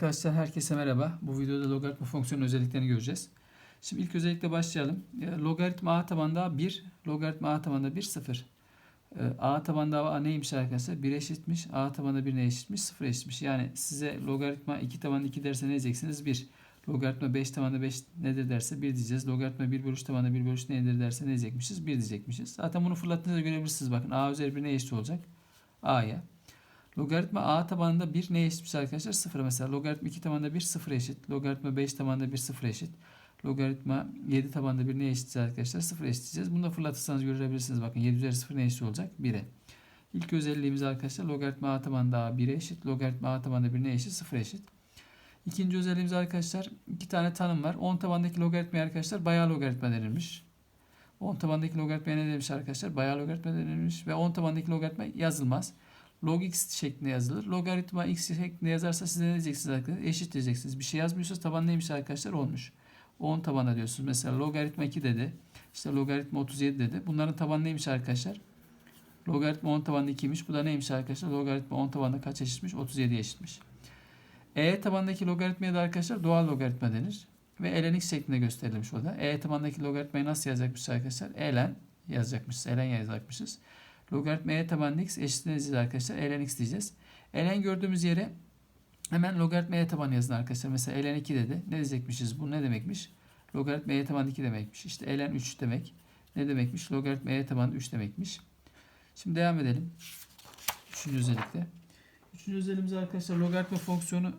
Arkadaşlar herkese merhaba. Bu videoda logaritma fonksiyonu özelliklerini göreceğiz. Şimdi ilk özellikle başlayalım. E, Logaritma a tabanda 1, logaritma a tabanda 1, 0. E, a tabanda a neymiş arkadaşlar? 1 eşitmiş. a tabanda 1 ne eşitmiş? 0 eşitmiş. Yani size logaritma 2 tabanda 2 derse ne diyeceksiniz? 1. Logaritma 5 tabanda 5 nedir derse 1 diyeceğiz. Logaritma 1 bölü 3 tabanda 1 bölü 3 nedir derse ne diyecekmişiz? 1 diyecekmişiz. Zaten bunu fırlattığınızda görebilirsiniz. Bakın a üzeri 1 ne eşit olacak? a'ya. Logaritma a tabanında 1 neye eşitmiş arkadaşlar? 0 mesela. Logaritma 2 tabanında 1 0 eşit. Logaritma 5 tabanında 1 0 eşit. Logaritma 7 tabanında 1 neye eşitse arkadaşlar? 0 eşitleyeceğiz. Bunu da fırlatırsanız görebilirsiniz. Bakın 7 üzeri 0 neye eşit olacak? 1'e. İlk özelliğimiz arkadaşlar logaritma a tabanında a 1'e eşit. Logaritma a tabanında 1 neye eşit? 0 eşit. İkinci özelliğimiz arkadaşlar iki tane tanım var. 10 tabandaki logaritma arkadaşlar bayağı logaritma denilmiş. 10 tabandaki logaritma ne demiş arkadaşlar? Bayağı logaritma denilmiş ve 10 tabandaki logaritma yazılmaz log x şeklinde yazılır. Logaritma x şeklinde yazarsa siz ne diyeceksiniz arkadaşlar? Eşit diyeceksiniz. Bir şey yazmıyorsa taban neymiş arkadaşlar? Olmuş. 10 tabana diyorsunuz. Mesela logaritma 2 dedi. İşte logaritma 37 dedi. Bunların tabanı neymiş arkadaşlar? Logaritma 10 tabanında 2'ymiş. Bu da neymiş arkadaşlar? Logaritma 10 tabanında kaç eşitmiş? 37 eşitmiş. E tabandaki logaritmaya da arkadaşlar doğal logaritma denir. Ve ln x şeklinde gösterilmiş o da. E tabandaki logaritmayı nasıl yazacakmışız arkadaşlar? ln yazacakmışız. ln yazacakmışız. Logaritma e tabanlı x eşitleneceğiz arkadaşlar. ln x diyeceğiz. ln gördüğümüz yere hemen logaritma e tabanı yazın arkadaşlar. Mesela ln 2 dedi. Ne diyecekmişiz? Bu ne demekmiş? Logaritma e tabanı 2 demekmiş. İşte ln 3 demek. Ne demekmiş? Logaritma e tabanı 3 demekmiş. Şimdi devam edelim. Üçüncü özellikle. Üçüncü özelliğimiz arkadaşlar logaritma fonksiyonu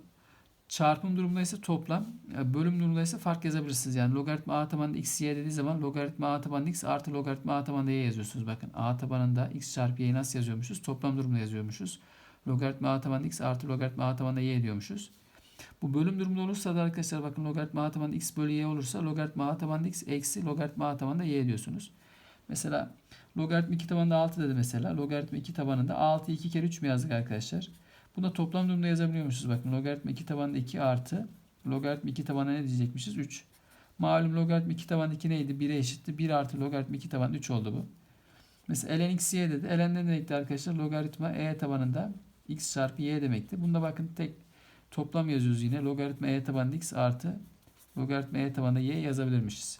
çarpım durumunda ise toplam, bölüm durumunda ise fark yazabilirsiniz. Yani logaritma a tabanında x y dediği zaman logaritma a tabanında x artı logaritma a tabanında y yazıyorsunuz. Bakın a tabanında x çarpı y'yi nasıl yazıyormuşuz? Toplam durumda yazıyormuşuz. Logaritma a tabanında x artı logaritma a tabanında y diyormuşuz. Bu bölüm durumunda olursa da arkadaşlar bakın logaritma a tabanında x bölü y olursa logaritma a tabanında x eksi logaritma a tabanında y diyorsunuz. Mesela logaritma 2 tabanında 6 dedi mesela. Logaritma 2 tabanında 6'yı 2 kere 3 mü yazdık arkadaşlar? Buna toplam durumda yazabiliyormuşuz. Bakın logaritma 2 tabanında 2 artı logaritma 2 tabanında ne diyecekmişiz? 3. Malum logaritma 2 tabanında 2 neydi? 1'e eşitti. 1 artı logaritma 2 tabanında 3 oldu bu. Mesela ln x y dedi. ln ne demekti arkadaşlar? Logaritma e tabanında x çarpı y demekti. Bunda bakın tek toplam yazıyoruz yine. Logaritma e tabanında x artı logaritma e tabanında y yazabilirmişiz.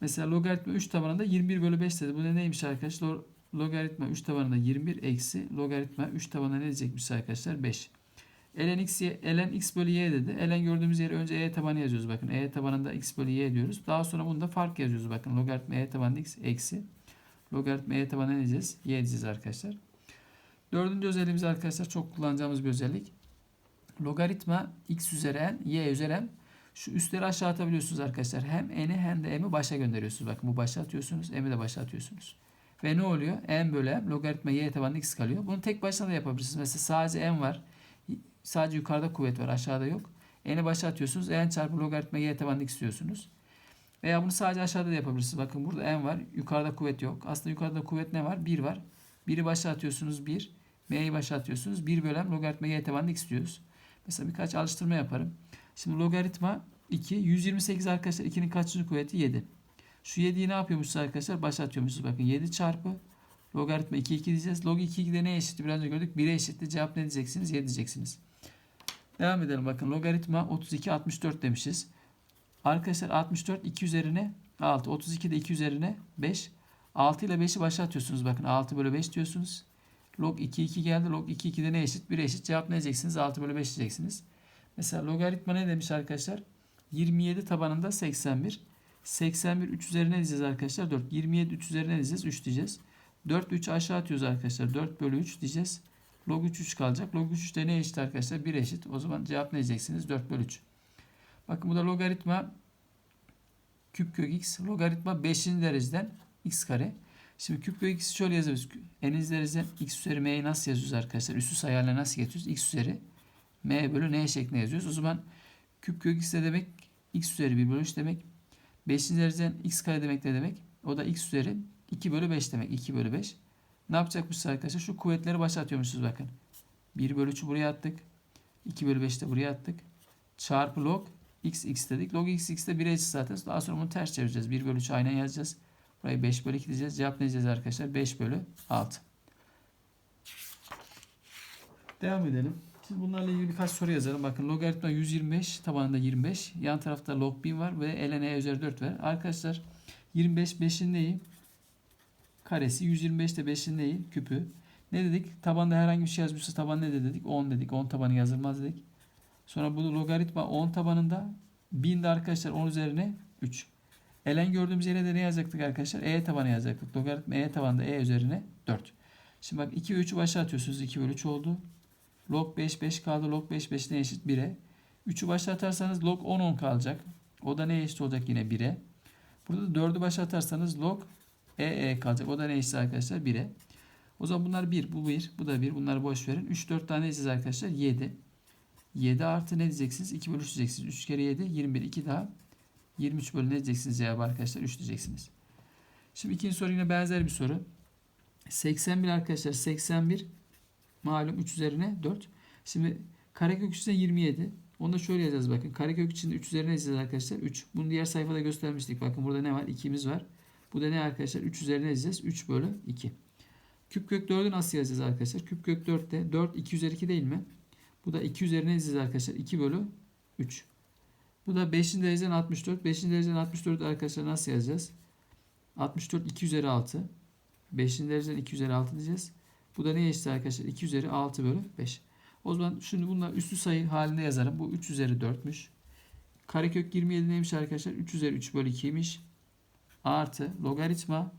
Mesela logaritma 3 tabanında 21 bölü 5 dedi. Bu ne neymiş arkadaşlar? Logaritma 3 tabanında 21 eksi logaritma 3 tabanında ne diyecekmiş arkadaşlar? 5. ln x, y, ln x bölü y dedi. ln gördüğümüz yere önce e tabanı yazıyoruz. Bakın e tabanında x bölü y diyoruz. Daha sonra bunda fark yazıyoruz. Bakın logaritma e tabanında x eksi logaritma e tabanında ne diyeceğiz? y diyeceğiz arkadaşlar. Dördüncü özelliğimiz arkadaşlar çok kullanacağımız bir özellik. Logaritma x üzeri n, y üzeri m. Şu üstleri aşağı atabiliyorsunuz arkadaşlar. Hem n'i hem de m'i başa gönderiyorsunuz. Bakın bu başa atıyorsunuz. m'i de başa atıyorsunuz. Ve ne oluyor? n bölü m logaritma y tabanında x kalıyor. Bunu tek başına da yapabilirsiniz. Mesela sadece m var. Sadece yukarıda kuvvet var. Aşağıda yok. n'i başa atıyorsunuz. n çarpı logaritma y tabanında x diyorsunuz. Veya bunu sadece aşağıda da yapabilirsiniz. Bakın burada n var. Yukarıda kuvvet yok. Aslında yukarıda kuvvet ne var? 1 var. 1'i başa atıyorsunuz 1. m'yi başa atıyorsunuz. 1 bölü m logaritma y tabanında x diyoruz. Mesela birkaç alıştırma yaparım. Şimdi logaritma 2. 128 arkadaşlar 2'nin kaçıncı kuvveti? 7. Şu 7'yi ne yapıyormuşuz arkadaşlar? Başa atıyormuşuz. Bakın 7 çarpı logaritma 2 2 diyeceğiz. Log 2 2 de ne eşitti? Biraz önce gördük. 1'e eşitti. Cevap ne diyeceksiniz? 7 diyeceksiniz. Devam edelim. Bakın logaritma 32 64 demişiz. Arkadaşlar 64 2 üzerine 6. 32 de 2 üzerine 5. 6 ile 5'i başa atıyorsunuz. Bakın 6 bölü 5 diyorsunuz. Log 2 2 geldi. Log 2 2 de ne eşit? 1 eşit. Cevap ne diyeceksiniz? 6 bölü 5 diyeceksiniz. Mesela logaritma ne demiş arkadaşlar? 27 tabanında 81. 81 3 üzerine diyeceğiz arkadaşlar. 4. 27 3 üzerine diyeceğiz. 3 diyeceğiz. 4 3 aşağı atıyoruz arkadaşlar. 4 bölü 3 diyeceğiz. Log 3 3 kalacak. Log 3 3 de ne eşit arkadaşlar? 1 eşit. O zaman cevap ne diyeceksiniz? 4 bölü 3. Bakın bu da logaritma küp kök x. Logaritma 5. dereceden x kare. Şimdi küp kök x'i şöyle yazıyoruz. N'inci dereceden x üzeri m'yi nasıl yazıyoruz arkadaşlar? Üstü sayı haline nasıl getiriyoruz? x üzeri m bölü n şeklinde yazıyoruz. O zaman küp kök x de demek x üzeri 1 bölü 3 demek. 5. dereceden x kare demek ne demek? O da x üzeri 2 bölü 5 demek. 2 bölü 5. Ne yapacakmışız arkadaşlar? Şu kuvvetleri başa atıyormuşuz bakın. 1 bölü 3'ü buraya attık. 2 bölü 5'i de buraya attık. Çarpı log x x dedik. Log x x de 1'e eşit zaten. Daha sonra bunu ters çevireceğiz. 1 bölü 3 aynen yazacağız. Burayı 5 bölü 2 diyeceğiz. Cevap ne diyeceğiz arkadaşlar? 5 bölü 6. Devam edelim. Şimdi bunlarla ilgili birkaç soru yazalım. Bakın logaritma 125 tabanında 25. Yan tarafta log 1000 var ve ln e üzeri 4 var. Arkadaşlar 25 5'in neyi? Karesi. 125 de 5'in neyi? Küpü. Ne dedik? Tabanda herhangi bir şey yazmışsa taban ne de dedik? 10 dedik. 10 tabanı yazılmaz dedik. Sonra bu logaritma 10 tabanında 1000 de arkadaşlar 10 üzerine 3. ln gördüğümüz yere de ne yazacaktık arkadaşlar? e tabanı yazacaktık. Logaritma e tabanında e üzerine 4. Şimdi bak 2 ve 3'ü başa atıyorsunuz. 2 bölü 3 oldu. Log 5 5 kaldı. Log 5 5 ne eşit 1'e. 3'ü başa atarsanız log 10 10 kalacak. O da ne eşit olacak yine 1'e. Burada da 4'ü başa atarsanız log e e kalacak. O da ne eşit arkadaşlar 1'e. O zaman bunlar 1. Bu 1. Bu da 1. Bunları boş verin. 3 4 tane edeceğiz arkadaşlar. 7. 7 artı ne diyeceksiniz? 2 bölü 3 diyeceksiniz. 3 kere 7 21. 2 daha 23 bölü ne diyeceksiniz cevabı arkadaşlar? 3 diyeceksiniz. Şimdi ikinci soru yine benzer bir soru. 81 arkadaşlar 81 malum 3 üzerine 4. Şimdi karekök içinde 27. Onu da şöyle yazacağız bakın. Karekök içinde 3 üzerine yazacağız arkadaşlar. 3. Bunu diğer sayfada göstermiştik. Bakın burada ne var? 2'miz var. Bu da ne arkadaşlar? 3 üzerine yazacağız. 3 bölü 2. Küp kök 4'ü nasıl yazacağız arkadaşlar? Küp kök 4'te 4 2 üzeri 2 değil mi? Bu da 2 üzerine yazacağız arkadaşlar. 2 bölü 3. Bu da 5. dereceden 64. 5. dereceden 64 arkadaşlar nasıl yazacağız? 64 2 üzeri 6. 5. dereceden 2 üzeri 6 diyeceğiz. Bu da ne eşit arkadaşlar? 2 üzeri 6 bölü 5. O zaman şimdi bunlar üstü sayı halinde yazarım. Bu 3 üzeri 4'müş. Karekök 27 neymiş arkadaşlar? 3 üzeri 3 bölü 2'ymiş. Artı logaritma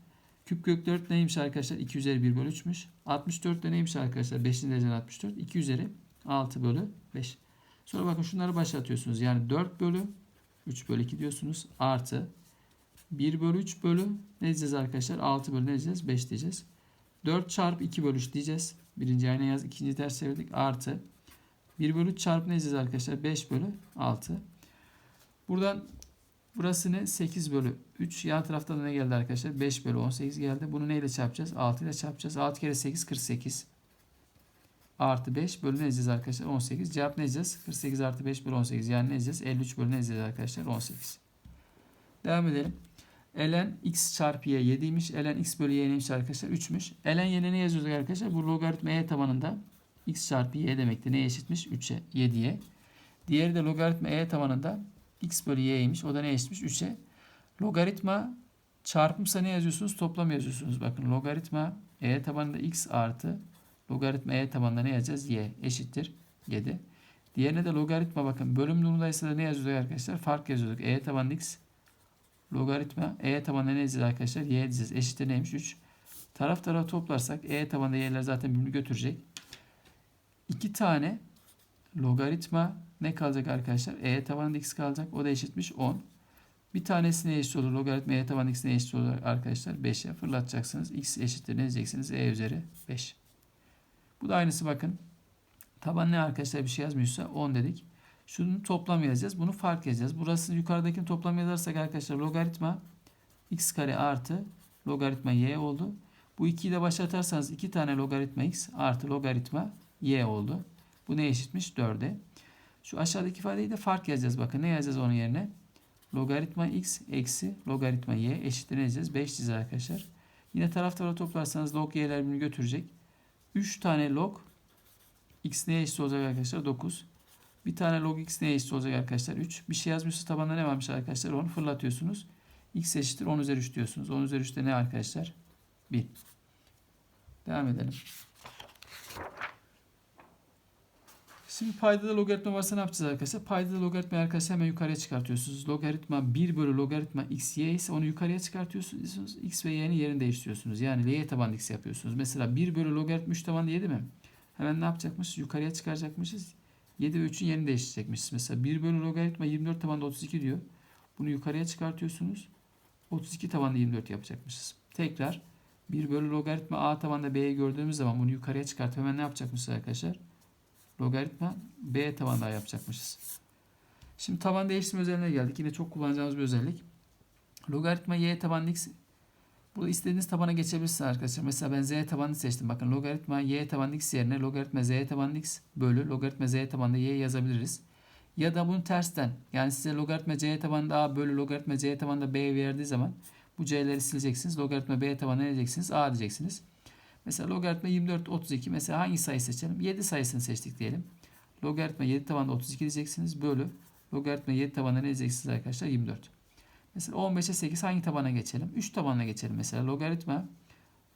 küp kök 4 neymiş arkadaşlar? 2 üzeri 1 bölü 3'müş. 64 de neymiş arkadaşlar? 5. dereceden 64. 2 üzeri 6 bölü 5. Sonra bakın şunları başa atıyorsunuz. Yani 4 bölü 3 bölü 2 diyorsunuz. Artı 1 bölü 3 bölü ne diyeceğiz arkadaşlar? 6 bölü ne diyeceğiz? 5 diyeceğiz. 4 çarpı 2 bölü 3 diyeceğiz. Birinci aynı yaz, ikinci ters çevirdik. Artı 1 bölü 3 çarpı ne diyeceğiz arkadaşlar? 5 bölü 6. Buradan burası ne? 8 bölü 3. Yan tarafta da ne geldi arkadaşlar? 5 bölü 18 geldi. Bunu neyle çarpacağız? 6 ile çarpacağız. 6 kere 8 48. Artı 5 bölü ne diyeceğiz arkadaşlar? 18. Cevap ne diyeceğiz? 48 artı 5 bölü 18. Yani ne diyeceğiz? 53 bölü ne diyeceğiz arkadaşlar? 18. Devam edelim. Ln x çarpı y 7'ymiş. ln x bölü y neymiş arkadaşlar? 3'müş. ln y'ne ne yazıyorduk arkadaşlar? Bu logaritma e tabanında x çarpı y demekti. Ne eşitmiş? 3'e 7'ye. Diğeri de logaritma e tabanında x bölü y'ymiş. O da ne eşitmiş? 3'e. Logaritma çarpımsa ne yazıyorsunuz? Toplam yazıyorsunuz. Bakın logaritma e tabanında x artı logaritma e tabanında ne yazacağız? y eşittir 7. Diğerine de logaritma bakın bölüm durumundaysa da ne yazıyorduk arkadaşlar? Fark yazıyorduk. e tabanında x logaritma e tabanında ne yazacağız arkadaşlar? y diyeceğiz. Eşittir neymiş? 3. Taraf tarafa toplarsak e tabanında y'ler zaten birbirini götürecek. 2 tane logaritma ne kalacak arkadaşlar? E tabanında x kalacak. O da eşitmiş 10. Bir tanesi ne eşit olur? Logaritma e tabanında x ne eşit olur arkadaşlar? 5'e fırlatacaksınız. x eşittir ne diyeceksiniz? e üzeri 5. Bu da aynısı bakın. Taban ne arkadaşlar bir şey yazmıyorsa 10 dedik. Şunu toplam yazacağız. Bunu fark yazacağız. Burası yukarıdakini toplam yazarsak arkadaşlar logaritma x kare artı logaritma y oldu. Bu 2'yi de başa atarsanız 2 tane logaritma x artı logaritma y oldu. Bu ne eşitmiş? 4'e. Şu aşağıdaki ifadeyi de fark yazacağız. Bakın ne yazacağız onun yerine? Logaritma x eksi logaritma y eşittir ne yazacağız? 5 diyeceğiz arkadaşlar. Yine taraflara toplarsanız log y'ler birbirini götürecek. 3 tane log x neye eşit olacak arkadaşlar? 9. Bir tane log x neye eşit olacak arkadaşlar? 3. Bir şey yazmışsa tabanda ne varmış arkadaşlar? Onu fırlatıyorsunuz. x eşittir 10 üzeri 3 diyorsunuz. 10 üzeri 3 de ne arkadaşlar? 1. Devam edelim. Şimdi paydada logaritma varsa ne yapacağız arkadaşlar? Paydada logaritma arkadaşlar hemen yukarıya çıkartıyorsunuz. Logaritma 1 bölü logaritma x y ise onu yukarıya çıkartıyorsunuz. x ve y'nin yerini değiştiriyorsunuz. Yani y tabanlı x yapıyorsunuz. Mesela 1 bölü logaritma 3 tabanlı 7 mi? Hemen ne yapacakmışız? Yukarıya çıkaracakmışız. 7 ve 3'ün yerini değiştirecekmişiz. Mesela 1 bölü logaritma 24 tabanında 32 diyor. Bunu yukarıya çıkartıyorsunuz. 32 tabanında 24 yapacakmışız. Tekrar 1 bölü logaritma a tabanında b'yi gördüğümüz zaman bunu yukarıya çıkartıp hemen ne yapacakmışız arkadaşlar? Logaritma b tabanında yapacakmışız. Şimdi taban değiştirme özelliğine geldik. Yine çok kullanacağımız bir özellik. Logaritma y tabanlı x Burada istediğiniz tabana geçebilirsiniz arkadaşlar. Mesela ben z tabanını seçtim. Bakın logaritma y tabanlı x yerine logaritma z tabanlı x bölü logaritma z tabanında y yazabiliriz. Ya da bunu tersten yani size logaritma c tabanında a bölü logaritma c tabanında b verdiği zaman bu c'leri sileceksiniz. Logaritma b tabanına ne diyeceksiniz? a diyeceksiniz. Mesela logaritma 24 32 mesela hangi sayı seçelim? 7 sayısını seçtik diyelim. Logaritma 7 tabanında 32 diyeceksiniz. Bölü. Logaritma 7 tabanında ne diyeceksiniz arkadaşlar? 24. Mesela 15'e 8 hangi tabana geçelim? 3 tabanına geçelim mesela. Logaritma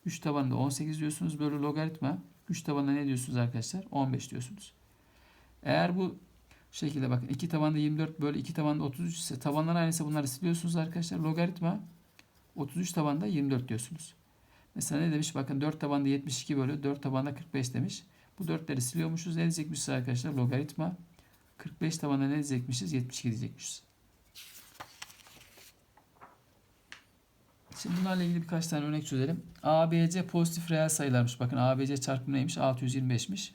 3 tabanında 18 diyorsunuz. Bölü logaritma 3 tabanında ne diyorsunuz arkadaşlar? 15 diyorsunuz. Eğer bu şekilde bakın 2 tabanda 24 bölü 2 tabanda 33 ise tabanlar aynıysa bunları siliyorsunuz arkadaşlar. Logaritma 33 tabanda 24 diyorsunuz. Mesela ne demiş? Bakın 4 tabanda 72 bölü 4 tabanda 45 demiş. Bu 4'leri siliyormuşuz. Ne diyecekmişiz arkadaşlar? Logaritma 45 tabanda ne diyecekmişiz? 72 diyecekmişiz. Şimdi bunlarla ilgili birkaç tane örnek çözelim. ABC pozitif reel sayılarmış. Bakın ABC çarpımı neymiş? 625'miş.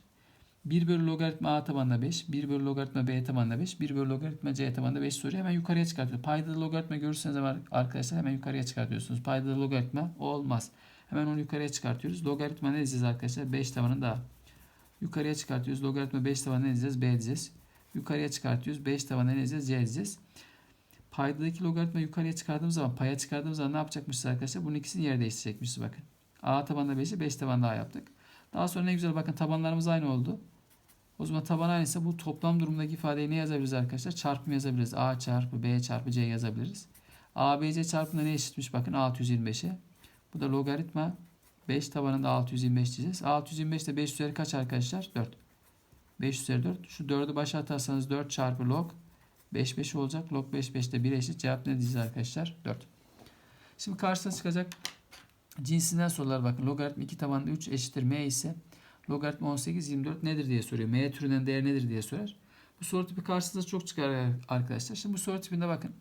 1 bölü logaritma A tabanında 5, 1 bölü logaritma B tabanında 5, 1 bölü logaritma C tabanında 5 soruyu hemen yukarıya çıkartıyor. Payda logaritma görürseniz arkadaşlar hemen yukarıya çıkartıyorsunuz. Payda logaritma olmaz. Hemen onu yukarıya çıkartıyoruz. Logaritma ne diyeceğiz arkadaşlar? 5 tabanında A. Yukarıya çıkartıyoruz. Logaritma 5 tabanında ne diyeceğiz? B diyeceğiz. Yukarıya çıkartıyoruz. 5 tabanında ne diyeceğiz? C diyeceğiz. Paydadaki logaritma yukarıya çıkardığımız zaman, paya çıkardığımız zaman ne yapacakmışız arkadaşlar? Bunun ikisini yer değiştirecekmişiz bakın. A tabanında 5'i 5 tabanda A yaptık. Daha sonra ne güzel bakın tabanlarımız aynı oldu. O zaman taban aynıysa bu toplam durumdaki ifadeyi ne yazabiliriz arkadaşlar? Çarpım yazabiliriz. A çarpı B çarpı C yazabiliriz. A, B, C çarpımında ne eşitmiş? Bakın 625'e. Bu da logaritma 5 tabanında 625 diyeceğiz. 625 de 5 üzeri kaç arkadaşlar? 4. 5 üzeri 4. Şu 4'ü başa atarsanız 4 çarpı log 5 5 olacak. Log 5 5 de 1 eşit. Cevap ne diyeceğiz arkadaşlar? 4. Şimdi karşısına çıkacak cinsinden sorular bakın. Logaritma 2 tabanında 3 eşittir m ise logaritma 18 24 nedir diye soruyor. M türünden değer nedir diye sorar. Bu soru tipi karşınıza çok çıkar arkadaşlar. Şimdi bu soru tipinde bakın.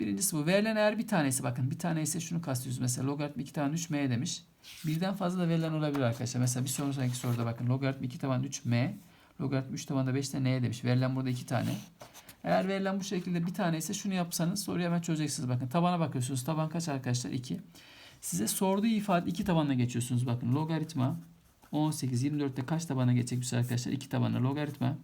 Birincisi bu. Verilen eğer bir tanesi bakın. Bir tane ise şunu kastediyoruz. Mesela logaritma 2 taban 3 m demiş. Birden fazla da verilen olabilir arkadaşlar. Mesela bir sonraki soruda bakın. Logaritma 2 taban 3 m. Logaritma 3 tabanda 5 de n demiş. Verilen burada 2 tane. Eğer verilen bu şekilde bir tane ise şunu yapsanız soruyu hemen çözeceksiniz. Bakın tabana bakıyorsunuz. Taban kaç arkadaşlar? 2. Size sorduğu ifade 2 tabanla geçiyorsunuz. Bakın logaritma 18 24'te kaç tabana geçecekmiş arkadaşlar? 2 tabanla logaritma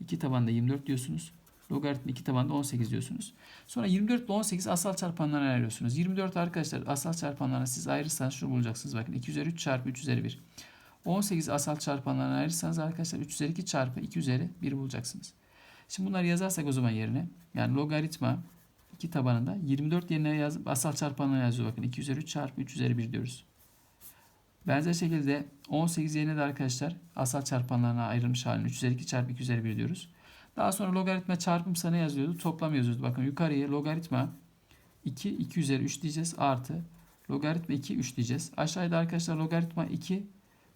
2 tabanda 24 diyorsunuz. Logaritma 2 tabanda 18 diyorsunuz. Sonra 24 ile 18 asal çarpanlarına ayırıyorsunuz. 24 arkadaşlar asal çarpanlarına siz ayırırsanız şunu bulacaksınız. Bakın 2 üzeri 3 çarpı 3 üzeri 1. 18 asal çarpanlarına ayırırsanız arkadaşlar 3 üzeri 2 çarpı 2 üzeri 1 bulacaksınız. Şimdi bunları yazarsak o zaman yerine yani logaritma 2 tabanında 24 yerine yazıp asal çarpanlarına yazıyor. Bakın 2 üzeri 3 çarpı 3 üzeri 1 diyoruz. Benzer şekilde 18 yerine de arkadaşlar asal çarpanlarına ayrılmış halini 3 üzeri 2 çarpı 2 üzeri 1 diyoruz. Daha sonra logaritma çarpımsa ne yazıyordu? Toplam yazıyordu. Bakın yukarıya logaritma 2 2 üzeri 3 diyeceğiz artı logaritma 2 3 diyeceğiz. Aşağıda arkadaşlar logaritma 2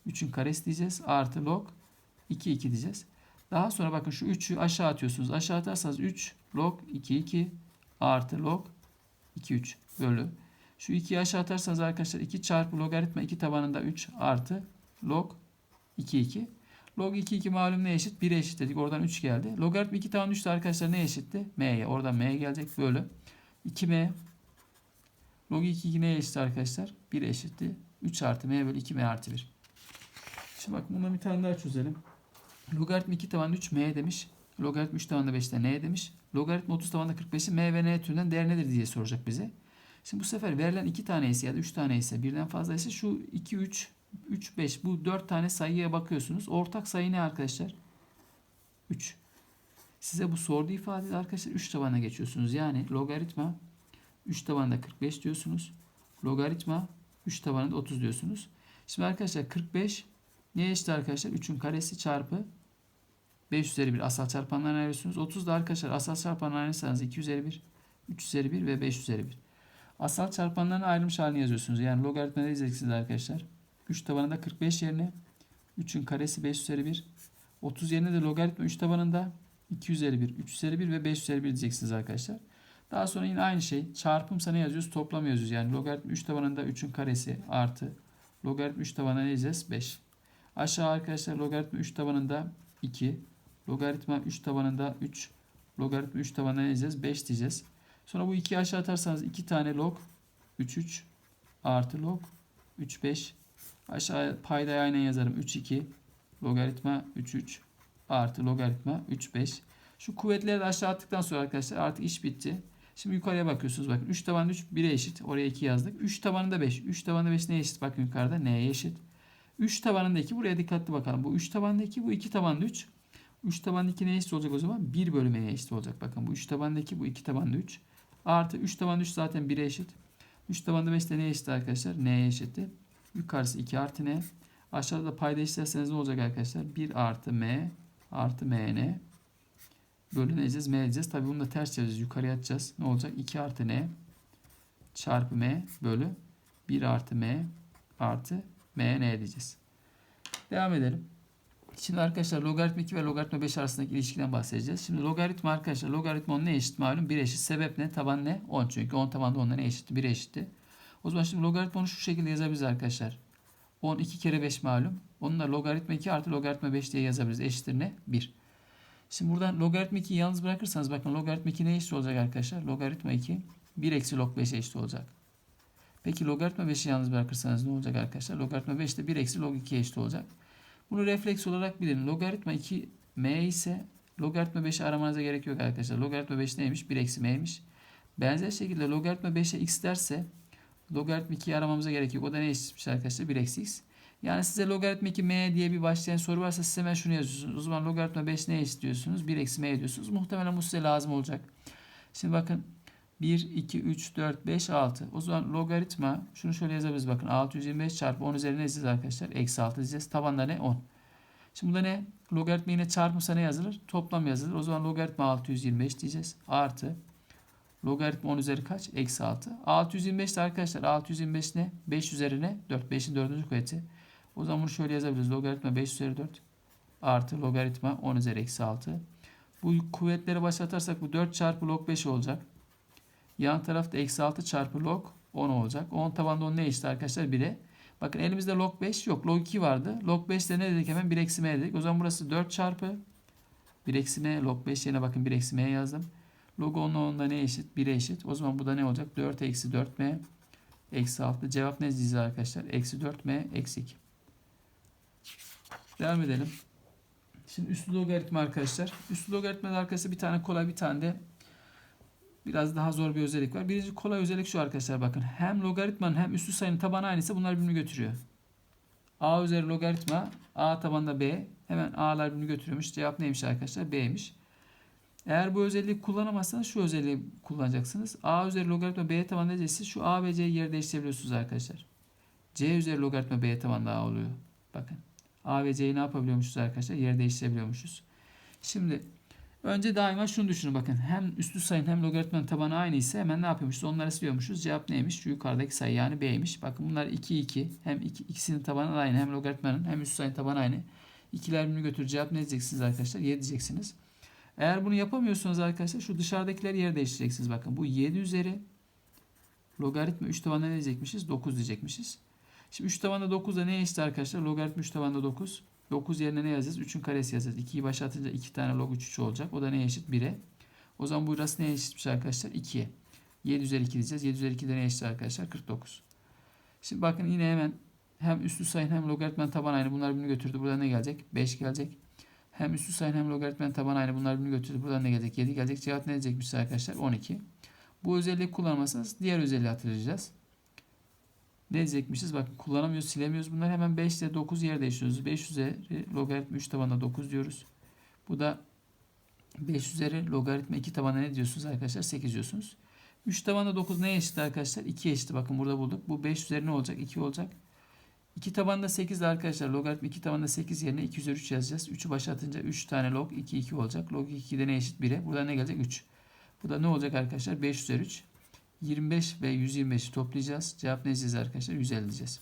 3'ün karesi diyeceğiz artı log 2 2 diyeceğiz. Daha sonra bakın şu 3'ü aşağı atıyorsunuz. Aşağı atarsanız 3 log 2 2 artı log 2 3 bölü. Şu 2'yi aşağı atarsanız arkadaşlar 2 çarpı logaritma 2 tabanında 3 artı log 2 2. Log 2 2 malum ne eşit? 1'e eşit dedik. Oradan 3 geldi. Logaritma 2 taban 3 de arkadaşlar ne eşitti? M'ye. Oradan M'ye gelecek. Bölü. 2M. Log 2 2 neye eşit arkadaşlar? 1'e eşitti. 3 artı M bölü 2M artı 1. Şimdi bak bundan bir tane daha çözelim. Logaritma 2 taban 3 M demiş. Logaritma 3 tabanında 5 de N demiş. Logaritma 30 tabanında 45'i M ve N türünden değer nedir diye soracak bize. Şimdi bu sefer verilen 2 tane ise ya da 3 tane ise birden fazla ise şu 2 3 3 5 bu 4 tane sayıya bakıyorsunuz. Ortak sayı ne arkadaşlar? 3. Size bu sorduğu ifadede arkadaşlar 3 tabana geçiyorsunuz. Yani logaritma 3 tabanında 45 diyorsunuz. Logaritma 3 tabanında 30 diyorsunuz. Şimdi arkadaşlar 45 neye eşit arkadaşlar? 3'ün karesi çarpı 5 üzeri 1 asal çarpanlarına ayırıyorsunuz. 30 da arkadaşlar asal çarpanlarına ayırırsanız 2 üzeri 1, 3 üzeri 1 ve 5 üzeri 1. Asal çarpanların ayrılmış halini yazıyorsunuz. Yani logaritmada diyeceksiniz arkadaşlar. 3 tabanında 45 yerine 3'ün karesi 5 üzeri 1. 30 yerine de logaritma 3 tabanında 2 üzeri 1, 3 üzeri 1 ve 5 üzeri 1 diyeceksiniz arkadaşlar. Daha sonra yine aynı şey. Çarpımsa ne yazıyoruz? Toplam yazıyoruz. Yani logaritma 3 tabanında 3'ün karesi artı logaritma 3 tabanında ne diyeceğiz? 5. Aşağı arkadaşlar logaritma 3 tabanında 2. Logaritma 3 tabanında 3. Logaritma 3 tabanında ne diyeceğiz? 5 diyeceğiz. Sonra bu 2'yi aşağı atarsanız 2 tane log 3 3 artı log 3 5 aşağı paydayı aynen yazarım 3 2 logaritma 3 3 artı logaritma 3 5 şu kuvvetleri de aşağı attıktan sonra arkadaşlar artık iş bitti. Şimdi yukarıya bakıyorsunuz bakın 3 tabanında 3 1'e eşit. Oraya 2 yazdık. 3 tabanında 5. 3 tabanında 5 neye eşit? Bakın yukarıda n'ye eşit. 3 tabanında 2 buraya dikkatli bakalım. Bu 3 tabanında 2 bu 2 tabanında 3. 3 tabanlı 2 neye eşit olacak o zaman? 1 bölü m'ye eşit olacak. Bakın bu 3 tabanlı 2 bu 2 tabanlı 3. Artı 3 tabanlı 3 zaten 1'e eşit. 3 tabanlı 5 de neye eşit arkadaşlar? N'ye eşitti. Yukarısı 2 artı n. Aşağıda da payda eşitlerseniz ne olacak arkadaşlar? 1 artı m artı mn bölü ne diyeceğiz? M diyeceğiz. Tabi bunu da ters çevireceğiz. Yukarıya atacağız. Ne olacak? 2 artı n çarpı m bölü 1 artı m artı m n diyeceğiz. Devam edelim. Şimdi arkadaşlar logaritma 2 ve logaritma 5 arasındaki ilişkiden bahsedeceğiz. Şimdi logaritma arkadaşlar logaritma 10 ne eşit malum? 1 eşit. Sebep ne? Taban ne? 10 çünkü 10 tabanda 10'da ne eşitti? 1 eşitti. O zaman şimdi logaritma 10'u şu şekilde yazabiliriz arkadaşlar. 10 2 kere 5 malum. Onun da logaritma 2 artı logaritma 5 diye yazabiliriz. Eşittir ne? 1. Şimdi buradan logaritma 2'yi yalnız bırakırsanız bakın logaritma 2 ne eşit olacak arkadaşlar? Logaritma 2 1 eksi log 5'e eşit olacak. Peki logaritma 5'i yalnız bırakırsanız ne olacak arkadaşlar? Logaritma 5 de 1 eksi log 2'ye eşit olacak. Bunu refleks olarak bilin. Logaritma 2 m ise logaritma 5'i aramanıza gerek yok arkadaşlar. Logaritma 5 neymiş? 1 eksi m'ymiş. Benzer şekilde logaritma 5'e x derse logaritma 2'yi aramamıza gerek yok. O da ne eşitmiş arkadaşlar? 1 eksi x. Yani size logaritma 2 m diye bir başlayan soru varsa siz hemen şunu yazıyorsunuz. O zaman logaritma 5 ne eşit diyorsunuz? 1 eksi m diyorsunuz. Muhtemelen bu size lazım olacak. Şimdi bakın 1, 2, 3, 4, 5, 6. O zaman logaritma şunu şöyle yazabiliriz. Bakın 625 çarpı 10 üzerine ne diyeceğiz arkadaşlar? Eksi 6 diyeceğiz. Tabanda ne? 10. Şimdi burada ne? Logaritma yine çarpımsa ne yazılır? Toplam yazılır. O zaman logaritma 625 diyeceğiz. Artı logaritma 10 üzeri kaç? Eksi 6. 625 de arkadaşlar 625 ne? 5 üzerine 4. 5'in 4. kuvveti. O zaman bunu şöyle yazabiliriz. Logaritma 5 üzeri 4 artı logaritma 10 üzeri eksi 6. Bu kuvvetleri başlatarsak bu 4 çarpı log 5 olacak. Yan tarafta eksi 6 çarpı log 10 olacak. 10 tabanda 10 ne eşit arkadaşlar? 1'e. Bakın elimizde log 5 yok. Log 2 vardı. Log 5 de ne dedik hemen? 1 eksi m dedik. O zaman burası 4 çarpı 1 eksi m. Log 5 yerine bakın 1 eksi m yazdım. Log 10 10'da ne eşit? 1'e eşit. O zaman bu da ne olacak? 4 eksi 4m eksi 6. Cevap ne diyeceğiz arkadaşlar? Eksi 4m eksi 2. Devam edelim. Şimdi üslü logaritma arkadaşlar. Üslü logaritmada arkadaşlar bir tane kolay bir tane de biraz daha zor bir özellik var. Birinci kolay özellik şu arkadaşlar bakın. Hem logaritmanın hem üslü sayının tabanı aynıysa bunlar birbirini götürüyor. A üzeri logaritma A tabanda B. Hemen A'lar birbirini götürüyormuş. Cevap neymiş arkadaşlar? B'ymiş. Eğer bu özelliği kullanamazsanız şu özelliği kullanacaksınız. A üzeri logaritma B tabanında ise siz şu A ve C'yi yer değiştirebiliyorsunuz arkadaşlar. C üzeri logaritma B tabanında A oluyor. Bakın. A ve C'yi ne yapabiliyormuşuz arkadaşlar? Yer değiştirebiliyormuşuz. Şimdi önce daima şunu düşünün bakın. Hem üslü sayının hem logaritmanın tabanı aynı ise hemen ne yapıyormuşuz? Onları siliyormuşuz. Cevap neymiş? Şu yukarıdaki sayı yani B'ymiş. Bakın bunlar 2 2. Hem iki, ikisinin tabanı aynı hem logaritmanın hem üslü sayının tabanı aynı. İkiler birbirini götür. Cevap ne diyeceksiniz arkadaşlar? 7 diyeceksiniz. Eğer bunu yapamıyorsunuz arkadaşlar şu dışarıdakileri yer değiştireceksiniz. Bakın bu 7 üzeri logaritma 3 tabanına ne diyecekmişiz? 9 diyecekmişiz. Şimdi 3 tabanda 9 da ne eşit arkadaşlar? Logaritma 3 tabanda 9. 9 yerine ne yazacağız? 3'ün karesi yazacağız. 2'yi başa atınca 2 tane log 3 3 olacak. O da ne eşit? 1'e. O zaman burası ne eşitmiş arkadaşlar? 2'ye. 7 üzeri 2 diyeceğiz. 7 üzeri 2 de ne eşit arkadaşlar? 49. Şimdi bakın yine hemen hem üslü sayın hem logaritmanın taban aynı. Bunlar birbirini götürdü. Burada ne gelecek? 5 gelecek. Hem üslü sayın hem logaritmanın taban aynı. Bunlar birbirini götürdü. Buradan ne gelecek? 7 gelecek. Cevap ne diyecekmiş arkadaşlar? 12. Bu özelliği kullanmazsanız diğer özelliği hatırlayacağız. Ne diyecekmişiz? Bakın kullanamıyoruz, silemiyoruz. Bunları hemen 5 ile 9 yer değiştiriyoruz. 5 üzeri logaritma 3 tabanında 9 diyoruz. Bu da 5 üzeri logaritma 2 tabanında ne diyorsunuz arkadaşlar? 8 diyorsunuz. 3 tabanında 9 neye eşit arkadaşlar? 2 eşit. Bakın burada bulduk. Bu 5 üzeri ne olacak? 2 olacak. 2 tabanında 8 de arkadaşlar logaritma 2 tabanında 8 yerine 2 üzeri 3 yazacağız. 3'ü başa atınca 3 tane log 2 2 olacak. Log 2 de ne eşit? 1'e. Burada ne gelecek? 3. Bu da ne olacak arkadaşlar? 5 üzeri 3. 25 ve 125'i toplayacağız. Cevap ne diyeceğiz arkadaşlar? 150 diyeceğiz.